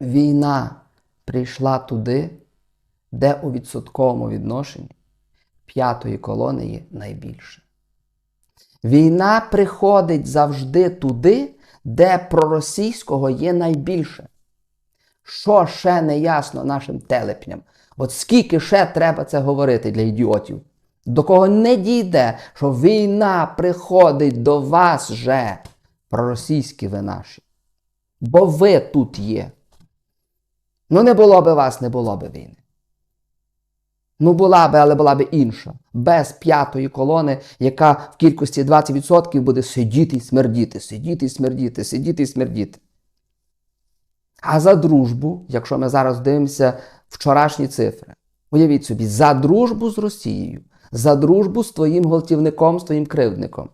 Війна прийшла туди, де у відсотковому відношенні п'ятої колони є найбільше. Війна приходить завжди туди, де проросійського є найбільше. Що ще не ясно нашим телепням? От скільки ще треба це говорити для ідіотів? До кого не дійде, що війна приходить до вас же, проросійські ви наші. Бо ви тут є. Ну, не було би вас, не було би війни. Ну, була би, але була би інша. Без п'ятої колони, яка в кількості 20% буде сидіти і смердіти, сидіти і смердіти, сидіти і смердіти. А за дружбу, якщо ми зараз дивимося вчорашні цифри, уявіть собі, за дружбу з Росією, за дружбу з твоїм гвалтівником, з твоїм кривдником.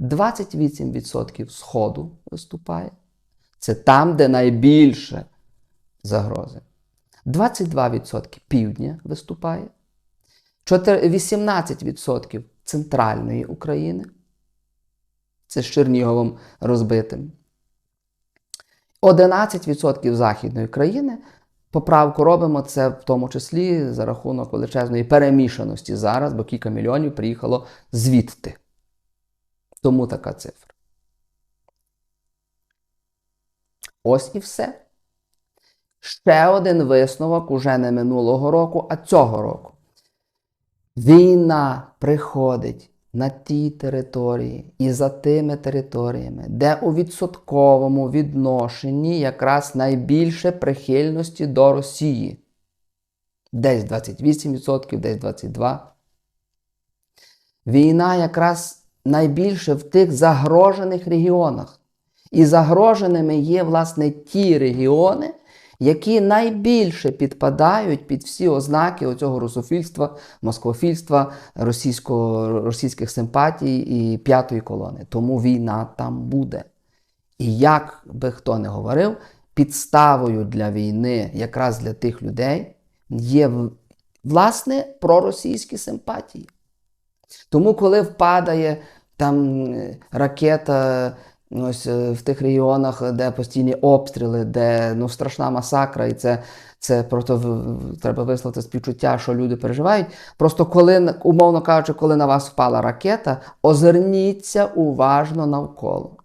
28% Сходу виступає. Це там, де найбільше загрози. 22% півдня виступає, 18% центральної України. Це з Черніговом розбитим. 11% західної країни. Поправку робимо це в тому числі за рахунок величезної перемішаності зараз, бо кілька мільйонів приїхало звідти. Тому така цифра. Ось і все. Ще один висновок уже не минулого року, а цього року. Війна приходить на ті території і за тими територіями, де у відсотковому відношенні якраз найбільше прихильності до Росії. Десь 28%, десь 22%. Війна якраз найбільше в тих загрожених регіонах. І загроженими є, власне, ті регіони, які найбільше підпадають під всі ознаки оцього русофільства, москофільства, російсько, російських симпатій і п'ятої колони. Тому війна там буде. І як би хто не говорив, підставою для війни, якраз для тих людей, є власне проросійські симпатії. Тому, коли впадає там е, ракета ось е, в тих регіонах, де постійні обстріли, де ну, страшна масакра, і це, це просто треба висловити співчуття, що люди переживають. Просто коли, умовно кажучи, коли на вас впала ракета, озирніться уважно навколо.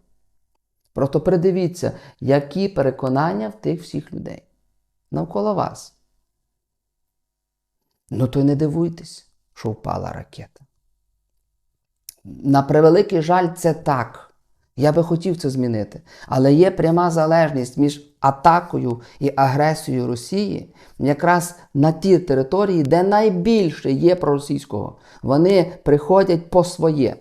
Просто придивіться, які переконання в тих всіх людей навколо вас. Ну то й не дивуйтесь, що впала ракета. На превеликий жаль, це так. Я би хотів це змінити. Але є пряма залежність між атакою і агресією Росії якраз на ті території, де найбільше є проросійського. Вони приходять по своє.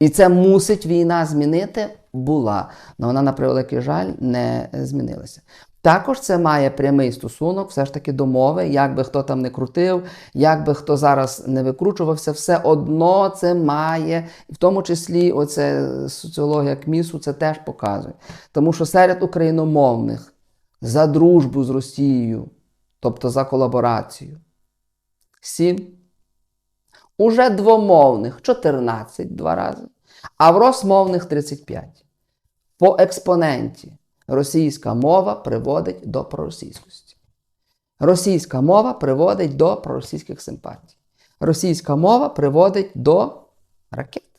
І це мусить війна змінити була. Але вона, на превеликий жаль, не змінилася. Також це має прямий стосунок все ж таки до мови, як би хто там не крутив, як би хто зараз не викручувався, все одно це має, в тому числі оце соціологія КМІСу це теж показує. Тому що серед україномовних за дружбу з Росією, тобто за колаборацію, 7. Уже двомовних 14 два рази, а в розмовних 35. По експоненті російська мова приводить до проросійськості. Російська мова приводить до проросійських симпатій. Російська мова приводить до ракет.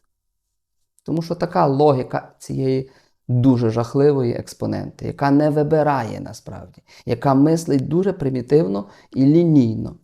Тому що така логіка цієї дуже жахливої експоненти, яка не вибирає насправді, яка мислить дуже примітивно і лінійно.